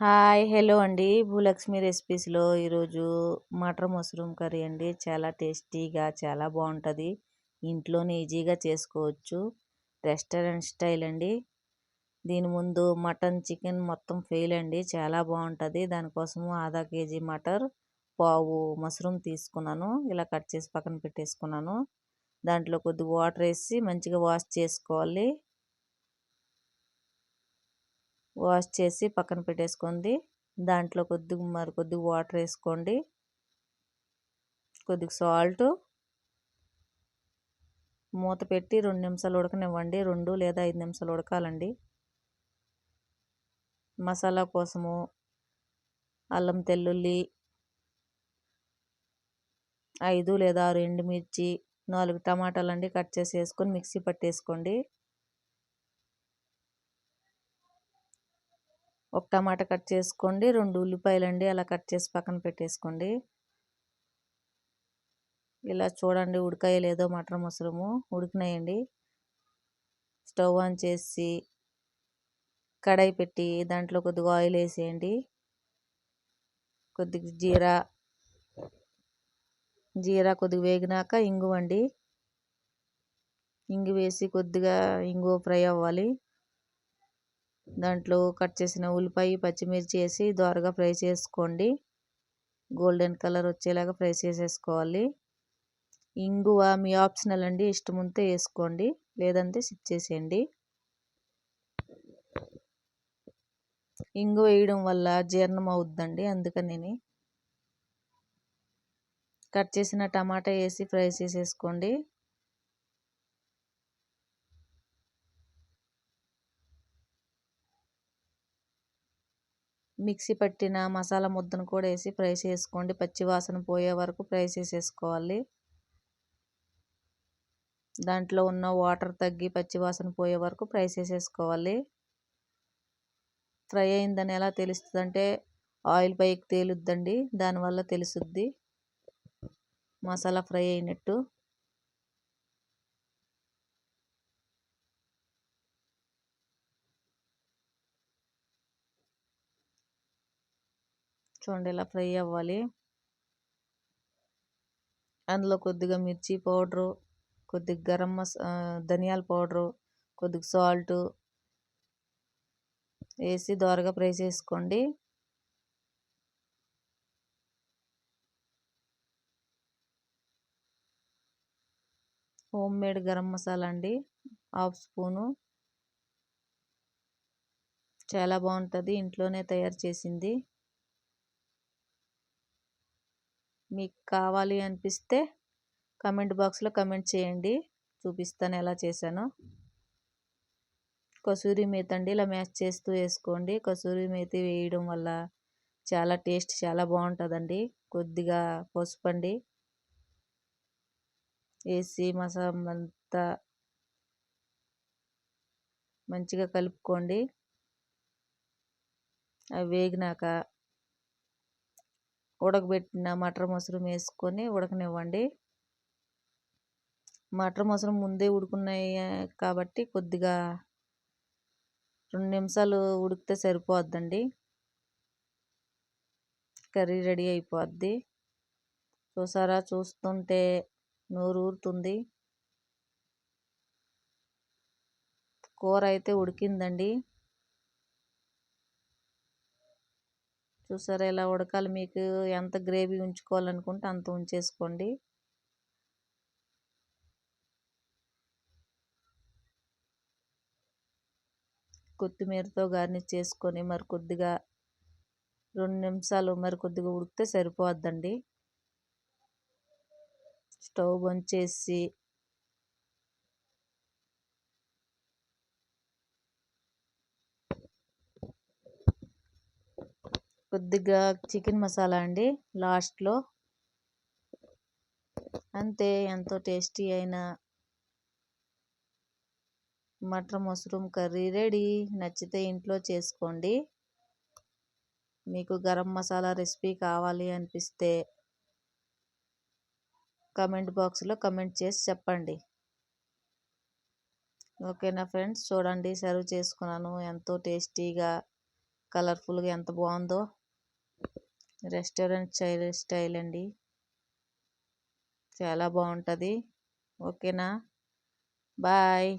Hi hello అండి. భూలక్ష్మి రెసిపీస్లో ఈరోజు matar mushroom curry అండి. చాలా టేస్టీగా చాలా బాగుంటుంది. ఇంట్లోనే ఈజీగా చేసుకోవచ్చు. రెస్టారెంట్ స్టైల్ అండి. దీని ముందు మటన్ చికెన్ మొత్తం ఫెయిల్ అండి. చాలా బాగుంటుంది. దానికోసము ఆధా కేజీ మటర్ పావు మష్రూమ్ తీసుకున్నాను. ఇలా కట్ చేసి పక్కన పెట్టేసుకున్నాను. దాంట్లో కొద్దిగా వాటర్ వేసి మంచిగా వాష్ చేసుకోవాలి. వాష్ చేసి పక్కన పెట్టేసుకోండి. దాంట్లో కొద్దిగా మరి కొద్దిగా వాటర్ వేసుకోండి. కొద్దిగా సాల్ట్. మూత పెట్టి రెండు నిమిషాలు ఉడకనివ్వండి. రెండు లేదా ఐదు నిమిషాలు ఉడకాలండి. మసాలా కోసము అల్లం తెల్లుల్లి ఐదు లేదా ఆరు ఎండుమిర్చి నాలుగు టమాటాలు అండి కట్ చేసి వేసుకొని మిక్సీ పట్టేసుకోండి. ఒక టమాటా కట్ చేసుకోండి రెండు ఉల్లిపాయలు అండి అలా కట్ చేసి పక్కన పెట్టేసుకోండి. ఇలా చూడండి ఉడకాయ లేదో మటన్ మష్రూము ఉడికినాయండి. స్టవ్ ఆన్ చేసి కడాయి పెట్టి దాంట్లో కొద్దిగా ఆయిల్ వేసేయండి. కొద్దిగా జీరా జీరా కొద్దిగా వేగినాక ఇంగువండి. ఇంగు వేసి కొద్దిగా ఇంగు ఫ్రై అవ్వాలి. దాంట్లో కట్ చేసిన ఉల్లిపాయ పచ్చిమిర్చి వేసి దోరగా ఫ్రై చేసుకోండి. గోల్డెన్ కలర్ వచ్చేలాగా ఫ్రై చేసేసుకోవాలి. ఇంగువ మీ ఆప్షనల్ అండి ఇష్టం ఉంటే వేసుకోండి లేదంటే సిప్ చేసేయండి. ఇంగు వేయడం వల్ల జీర్ణం అవుద్దండి అందుకని కట్ చేసిన టమాటా వేసి ఫ్రై చేసేసుకోండి. మిక్సీ పట్టిన మసాలా ముద్దను కూడా వేసి ఫ్రై చేసుకోండి. పచ్చి వాసన పోయే వరకు ఫ్రై చేసేసుకోవాలి. దాంట్లో ఉన్న వాటర్ తగ్గి పచ్చి వాసన పోయే వరకు ఫ్రై చేసేసుకోవాలి. ఫ్రై అయిందని ఎలా తెలుస్తుంది అంటే ఆయిల్ పైకి తేలుద్దండి. దానివల్ల తెలుసుద్ది. మసాలా ఫ్రై అయినట్టు. చూడండి ఇలా ఫ్రై అవ్వాలి. అందులో కొద్దిగా మిర్చి పౌడరు కొద్దిగా గరం మసా ధనియాల పౌడరు కొద్దిగా సాల్ట్ వేసి దోరగా ఫ్రై చేసుకోండి. హోమ్ మేడ్ గరం మసాలా అండి హాఫ్ స్పూను. చాలా బాగుంటుంది ఇంట్లోనే తయారు చేసింది. మీకు కావాలి అనిపిస్తే కమెంట్ బాక్స్లో కమెంట్ చేయండి. చూపిస్తాను ఎలా చేశానో. కసూరి మేతి అండి ఇలా మ్యాచ్ చేస్తూ వేసుకోండి. కసూరి మేతి వేయడం వల్ల చాలా టేస్ట్ చాలా బాగుంటుందండి. కొద్దిగా పసుపు అండి. వేసి మసాలా అంతా మంచిగా కలుపుకోండి. అవి వేగినాక ఉడకబెట్టిన మటర్ మష్రూమ్ వేసుకొని ఉడకనివ్వండి. మటర్ మష్రూమ్ ముందే ఉడుకున్నాయి కాబట్టి కొద్దిగా రెండు నిమిషాలు ఉడికితే సరిపోద్దండి. కర్రీ రెడీ అయిపోద్ది. చూసారా? చూస్తుంటే నోరు ఊరుతుంది కూర అయితే ఉడికిందండి. చూసారా? ఇలా ఉడకాలి? మీకు ఎంత గ్రేవీ ఉంచుకోవాలనుకుంటే అంత ఉంచేసుకోండి. కొత్తిమీరతో గార్నిష్ చేసుకొని మరి కొద్దిగా రెండు నిమిషాలు మరి కొద్దిగా ఉడికితే సరిపోద్దండి. స్టవ్ బంద్ చేసి కొద్దిగా చికెన్ మసాలా అండి లాస్ట్లో. అంతే ఎంతో టేస్టీ అయిన మటర్ మష్రూమ్ కర్రీ రెడీ. నచ్చితే ఇంట్లో చేసుకోండి. మీకు గరం మసాలా రెసిపీ కావాలి అనిపిస్తే కమెంట్ బాక్స్లో కమెంట్ చేసి చెప్పండి. ఓకేనా ఫ్రెండ్స్? చూడండి సర్వ్ చేసుకున్నాను. ఎంతో టేస్టీగా కలర్ఫుల్గా ఎంత బాగుందో. రెస్టారెంట్ స్టైల్ స్టైల్ అండి. చాలా బాగుంటుంది. ఓకేనా? బాయ్.